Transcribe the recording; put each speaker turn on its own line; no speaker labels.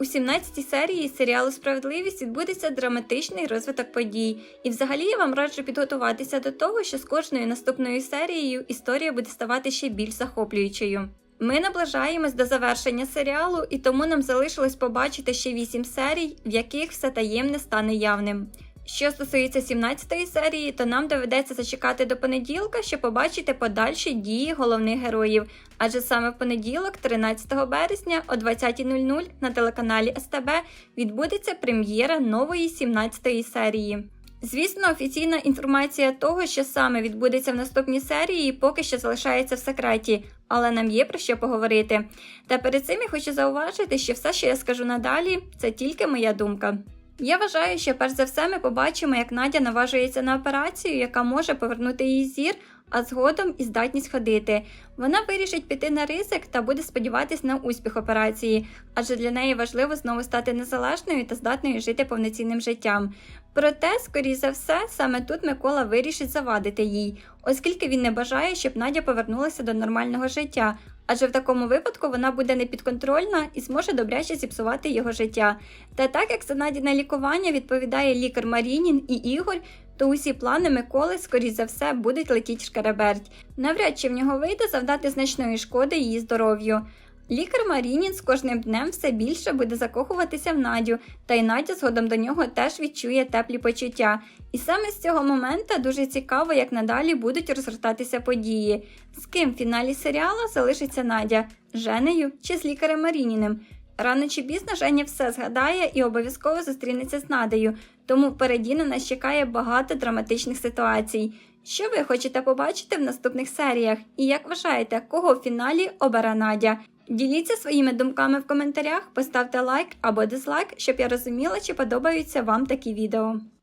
У 17-й серії серіалу Справедливість відбудеться драматичний розвиток подій, і взагалі я вам раджу підготуватися до того, що з кожною наступною серією історія буде ставати ще більш захоплюючою. Ми наближаємось до завершення серіалу, і тому нам залишилось побачити ще 8 серій, в яких все таємне стане явним. Що стосується 17-ї серії, то нам доведеться зачекати до понеділка, щоб побачити подальші дії головних героїв. Адже саме в понеділок, 13 березня о 20.00 на телеканалі СТБ відбудеться прем'єра нової 17-ї серії. Звісно, офіційна інформація того, що саме відбудеться в наступній серії, поки що залишається в секреті, але нам є про що поговорити. Та перед цим я хочу зауважити, що все, що я скажу надалі, це тільки моя думка. Я вважаю, що перш за все ми побачимо, як Надя наважується на операцію, яка може повернути її зір, а згодом і здатність ходити. Вона вирішить піти на ризик та буде сподіватись на успіх операції, адже для неї важливо знову стати незалежною та здатною жити повноцінним життям. Проте, скоріш за все, саме тут Микола вирішить завадити їй, оскільки він не бажає, щоб Надя повернулася до нормального життя. Адже в такому випадку вона буде непідконтрольна і зможе добряче зіпсувати його життя. Та так як за Надіне лікування відповідає лікар Марінін і Ігор, то усі плани Миколи, скоріш за все, будуть летіти шкареберть. Навряд чи в нього вийде завдати значної шкоди її здоров'ю. Лікар Марінін з кожним днем все більше буде закохуватися в Надю, та й Надя згодом до нього теж відчує теплі почуття. І саме з цього моменту дуже цікаво, як надалі будуть розгортатися події. З ким в фіналі серіалу залишиться Надя Женею чи з лікарем Марініним. Рано чи пізно Женя все згадає і обов'язково зустрінеться з Надею, тому впереді на нас чекає багато драматичних ситуацій. Що ви хочете побачити в наступних серіях? І як вважаєте, кого в фіналі обере Надя? Діліться своїми думками в коментарях, поставте лайк або дизлайк, щоб я розуміла, чи подобаються вам такі відео.